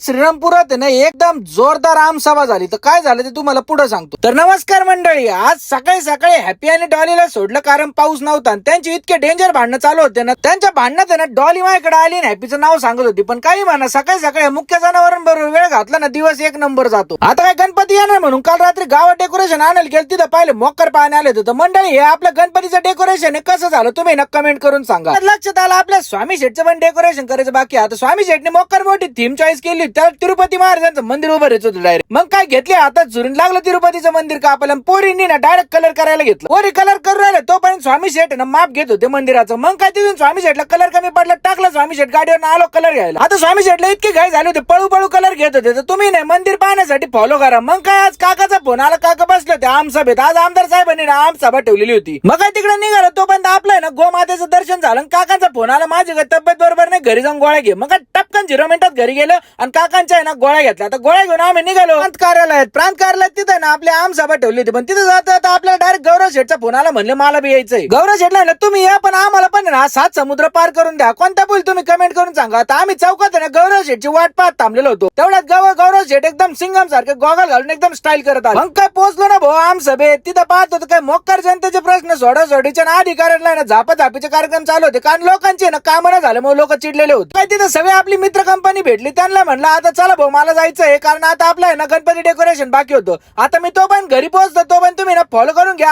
आज श्रीरामपुरात आहे ना एकदम जोरदार आमसभा झाली. तर काय झालं ते तुम्हाला पुढे सांगतो. तर नमस्कार मंडळी आज सकाळी सकाळी हॅपी आणि डॉलीला सोडलं कारण पाऊस नव्हता आणि त्यांची इतके डेंजर भांडणं चालू होते ना त्यांच्या भांडणात ना डॉली माझ्याकडे आली आणि हॅपीचं नाव सांगत होती. पण काही म्हणा सकाळी सकाळी मुख्य जनावरांबरोबर वेळ घातला ना दिवस एक नंबर जातो. आता काय गणपती येणार म्हणून? काल रात्री गावात डेकोरेशन आणायला गेलं तिथं पाहिलं मोकर पाहणे आले होते. तर मंडळी हे आपलं गणपतीचं डेकोरेशन हे कसं झालं तुम्ही ना कमेंट करून सांगा. लक्षात आलं आपल्या स्वामी शेठचं पण डेकोरेशन करायचं बाकी आता स्वामी शेठने मोकर मोठी थीम चॉईस केली त्याला तिरुपती महाराजांचं मंदिर उभं राहायचं होतं डायरेक्ट मग काय घेतले? आता झुरून लागलं तिरुपतीचं मंदिर का आपल्याला? पोरींनी ना डायरेक्ट कलर करायला घेतलं. पोरी कलर करून राहिले. तोपर्यंत स्वामी शेठ ना माप घेत होते मंदिराचं. मग काय तिथून स्वामी शेठला कलर कमी पडला टाकलं स्वामी शेठ गाडीवर आलो कलर घ्यायला. आता स्वामी शेठला इतके घाई झाले होते पळू पळू कलर घेत होते. तर तुम्ही नाही मंदिर पाहण्यासाठी फॉलो करा. मग काय आज काकाचा फोन आला काका बसले होते आमसभेत आज आमदार साहेबांनी ना आमसभा ठेवलेली होती. मग काय तिकडे निघालं? तोपर्यंत आपलं आहे ना गोमातेचं दर्शन झालं काकाचा फोन आला. माझी काय तब्येत बरोबर नाही घरी जाऊन गोळ्या घे. मग टपकन झिरो मिनिटात घरी गेलं आणि काकांच्या आहे ना गोळ्या घेतल्या. आता गोळ्या घेऊन आम्ही निघालो. प्रांत कार्यालयात प्रांत कार्यालयात तिथे ना आपली आमसभा ठेवली होती. पण तिथे जाता आपल्याला डायरेक्ट गौरव शेठचा फोन आला म्हणले मला बी यायचंय. गौरव शेठला ना तुम्ही या पण आम्हाला पण ना सात समुद्र पार करून द्या. कोणता पूल तुम्ही कमेंट करून सांगा. आता आम्ही चौकात ना गौरव शेठची वाट पाहत थांबलेलो होतो. तेवढ्यात गव गौरव शेठ एकदम सिंगम सारखे गॉगल घालून एकदम स्टाईल करत आला. मग काय पोहोचलो ना भाऊ आम सभेत. तिथं पाहत होतो काय मोक्कर जनतेचे प्रश्न सोडा सोडीच्या ना अधिकाऱ्यांना ना झापा झापीचे कार्यक्रम चालू होते. कारण लोकांचे ना काम न झाले मग लोक चिडलेले होते. काय तिथं सगळे आपली मित्र कंपनी भेटली. त्यांना म्हणलं आता चला भाऊ मला जायचं आहे. कारण आता आपलं आहे ना गणपती डेकोरेशन बाकी होतं. आता मी तो पण घरी पोहोचतो तो पण तुम्ही ना फॉलो करून घ्या.